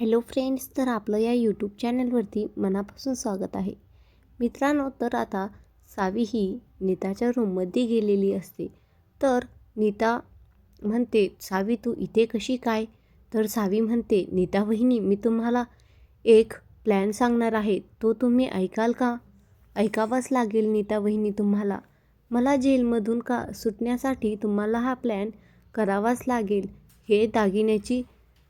Hello friends तर आपलं या यूट्यूब चॅनलवरती मनापासून स्वागत आहे. मित्रांनो तर आता सावी ही नीताच्या रूममध्ये गेलेली असते. तर नीता म्हणते सावी तू इथे कशी काय? तर सावी म्हणते नीता वहिनी मी तुम्हाला एक प्लॅन सांगणार आहे. तो तुम्ही ऐकाल का? ऐकावाच लागेल नीता वहिनी तुम्हाला. मला जेलमधून का सुटण्यासाठी तुम्हाला हा प्लॅन करावाच लागेल? हे दागिन्याची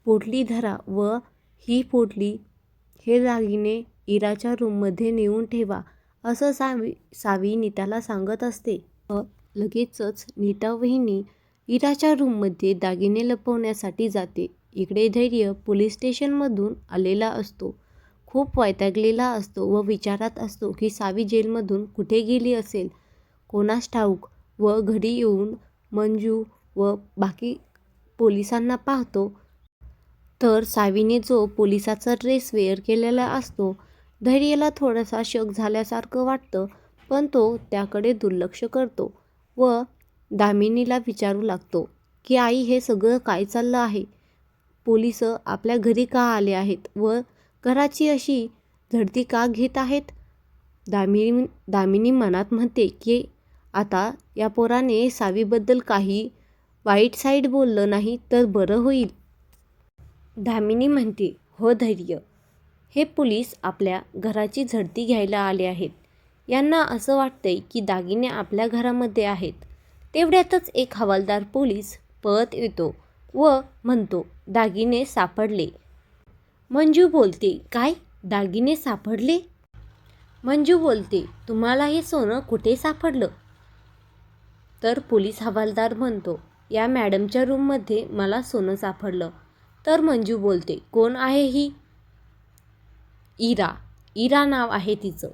पोटली धरा व ही पोटली हे दागिने इराच्या रूममध्ये नेऊन ठेवा असं सावी सावी नीताला सांगत असते. व लगेचच नीता वहिनी इराच्या रूममध्ये दागिने लपवण्यासाठी जाते. इकडे धैर्य पोलीस स्टेशनमधून आलेला असतो. खूप वैतागलेला असतो व विचारात असतो की सावी जेलमधून कुठे गेली असेल? कोणास ठाऊक? व घरी येऊन मंजू व बाकी पोलिसांना पाहतो. तर सावीने जो पोलिसाचा ड्रेस वेअर केलेला असतो धैर्याला थोडासा शक झाल्यासारखं वाटतं पण तो त्याकडे दुर्लक्ष करतो व दामिनीला विचारू लागतो की आई हे सगळं काय चाललं आहे? पोलीस आपल्या घरी का आले आहेत व घराची अशी झडती का घेत आहेत? दामिनी दामिनी मनात म्हणते की आता या पोराने सावीबद्दल काही वाईट साईड बोललं नाही तर बरं होईल. दामिनी म्हणते हो धैर्य हे पोलीस आपल्या घराची झडती घ्यायला आले आहेत. यांना असं वाटतंय की दागिने आपल्या घरामध्ये आहेत. तेवढ्यातच एक हवालदार पोलीस पळत येतो व म्हणतो दागिने सापडले. मंजू बोलते काय? दागिने सापडले? मंजू बोलते तुम्हाला हे सोनं कुठे सापडलं? तर पोलीस हवालदार म्हणतो या मॅडमच्या रूममध्ये मला सोनं सापडलं. तर मंजू बोलते कोण आहे ही? इरा. इरा नाव आहे तिचं.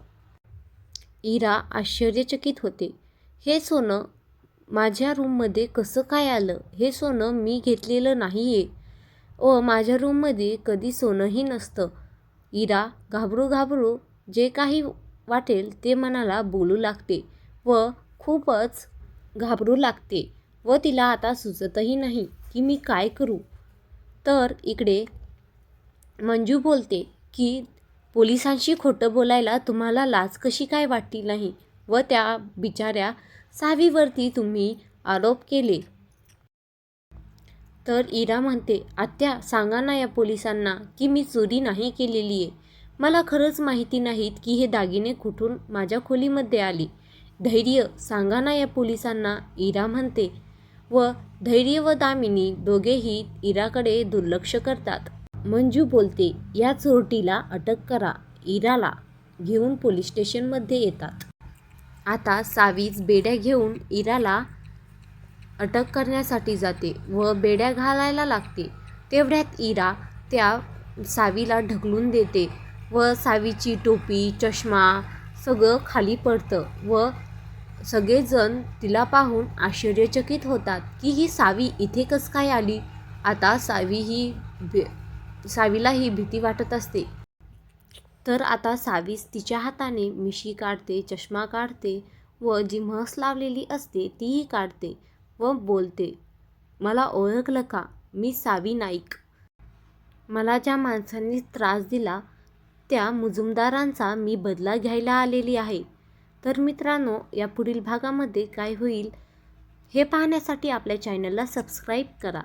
इरा आश्चर्यचकित होते. हे सोनं माझ्या रूममध्ये कसं काय आलं? हे सोनं मी घेतलेलं नाही आहे व माझ्या रूममध्ये कधी सोनंही नसतं. इरा घाबरू घाबरू जे काही वाटेल ते मनाला बोलू लागते व खूपच घाबरू लागते व तिला आता सुचतही नाही की मी काय करू. तर इकडे मंजू बोलते की पोलिसांशी खोटं बोलायला तुम्हाला लाज कशी काय वाटली नाही व त्या बिचाऱ्या सावीवरती तुम्ही आरोप केले? तर इरा म्हणते आत्या सांगा ना या पोलिसांना की मी चोरी नाही केलेली आहे. मला खरंच माहिती नाहीत की हे दागिने कुठून माझ्या खोलीमध्ये आले. धैर्य सांगा ना या पोलिसांना इरा म्हणते. व धैर्य व दामिनी दोघेही इराकडे दुर्लक्ष करतात. मंजू बोलते या चोरटीला अटक करा इराला घेऊन पोलीस स्टेशनमध्ये येतात. आता सावीज बेड्या घेऊन इराला अटक करण्यासाठी जाते व बेड्या घालायला लागते. तेवढ्यात इरा त्या सावीला ढकलून देते व सावीची टोपी चष्मा सगळं खाली पडतं व सगळेजण तिला पाहून आश्चर्यचकित होतात की ही सावी इथे कसं काय आली? आता सावी ही भे सावीला ही भीती वाटत असते. तर आता सावीस तिच्या हाताने मिशी काढते चष्मा काढते व जी म्हस लावलेली असते तीही काढते व बोलते मला ओळखलं का? मी सावी नाईक. मला ज्या माणसांनी त्रास दिला त्या मुजुमदारांचा मी बदला घ्यायला आलेली आहे. तर मित्रांनो या पुढील भागामध्ये काय होईल हे पाहण्यासाठी आपल्या चॅनलला सबस्क्राईब करा.